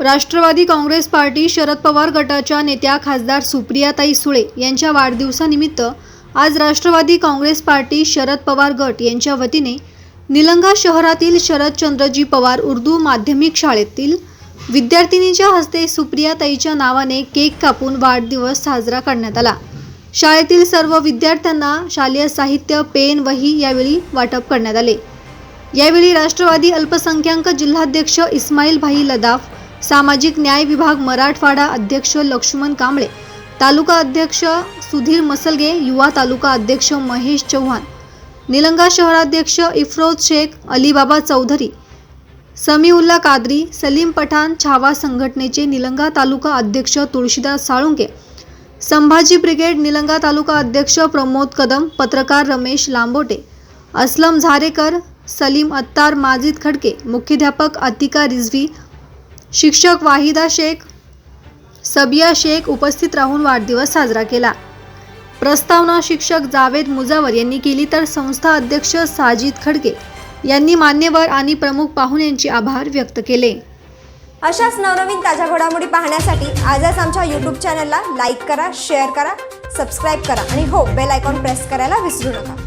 Rashtrawadi Congress party Sharad Pawar गटाच्या नेत्या खासदार सुप्रियाताई सुळे यांच्या वाढदिवसानिमित्त आज राष्ट्रवादी काँग्रेस पार्टी शरद पवार गट यांच्या वतीने निलंगा शहरातील शरदचंद्रजी पवार उर्दू माध्यमिक शाळेतील विद्यार्थिनीच्या हस्ते सुप्रियाताईच्या नावाने केक कापून वाढदिवस साजरा करण्यात आला. शाळेतील सर्व विद्यार्थ्यांना शालेय साहित्य पेन वही यावेळी वाटप करण्यात आले. यावेळी राष्ट्रवादी अल्पसंख्याक जिल्हाध्यक्ष इस्माईल भाई लदाफ सामाजिक न्याय विभाग मराठवाडा अध्यक्ष लक्ष्मण कांबळे तालुका अध्यक्ष सुधीर मसलगे युवा तालुका अध्यक्ष महेश चव्हाण निलंगा शहराध्यक्ष इफ्रोज शेख अलीबाबा चौधरी समीउल्ला कादरी सलीम पठाण छावा संघटनेचे निलंगा तालुका अध्यक्ष तुळशीदास साळुंके संभाजी ब्रिगेड निलंगा तालुका अध्यक्ष प्रमोद कदम पत्रकार रमेश लांबोटे असलम झारेकर सलीम अत्तार माजिद खडके मुख्याध्यापक अतिका रिझवी शिक्षक वाहिदा शेख सबिया शेख उपस्थित राहून वाढदिवस साजरा केला. प्रस्तावना शिक्षक जावेद मुजावर यांनी केली तर संस्था अध्यक्ष साजिद खडके यांनी मान्यवर आणि प्रमुख पाहुण्यांचे आभार व्यक्त केले. अशाच नवनवीन ताज्या घडामोडी पाहण्यासाठी आजच आमच्या यूट्यूब चॅनलला लाईक करा शेअर करा सबस्क्राईब करा आणि हो बेल आयकॉन प्रेस करायला विसरू नका.